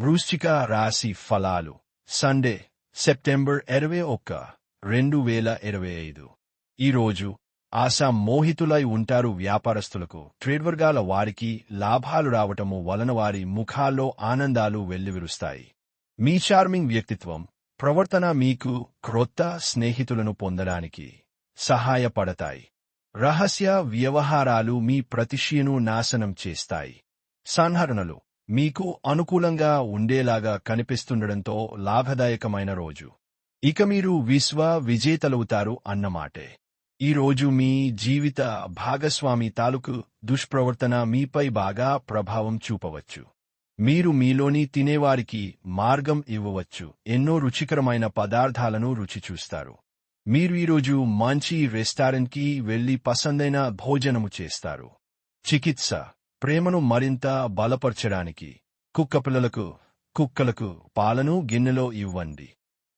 వృశ్చిక రాశి ఫలాలు. సండే సెప్టెంబర్ ఇరవై ఒక్క రెండు వేల ఇరవై ఐదు. ఈరోజు ఆశా మోహితులై ఉంటారు వ్యాపారస్తులకు ట్రేడ్ వర్గాల వారికి లాభాలు రావటము వలన వారి ముఖాల్లో ఆనందాలు వెల్లివిరుస్తాయి. మీ చార్మింగ్ వ్యక్తిత్వం ప్రవర్తన మీకు క్రొత్త స్నేహితులను పొందడానికి సహాయపడతాయి. రహస్య వ్యవహారాలు మీ ప్రతిష్యను నాశనం చేస్తాయి. సంహరణలు మీకు అనుకూలంగా ఉండేలాగా కనిపిస్తుండడంతో లాభదాయకమైన రోజు. ఇక మీరు విశ్వ విజేతలవుతారు అన్నమాటే ఈ రోజు మీ జీవిత భాగస్వామి తాలూకు దుష్ప్రవర్తన మీపై బాగా ప్రభావం చూపవచ్చు. మీరు మీలోని తినేవారికి మార్గం ఇవ్వవచ్చు. ఎన్నో రుచికరమైన పదార్థాలను రుచి చూస్తారు. మీరు ఈరోజు మంచి రెస్టారెంట్కి వెళ్ళి పసందైన భోజనము చేస్తారు. చికిత్స. ప్రేమను మరింత బలపరచడానికి కుక్కపిల్లలకు కుక్కలకు పాలను గిన్నెలో ఇవ్వండి.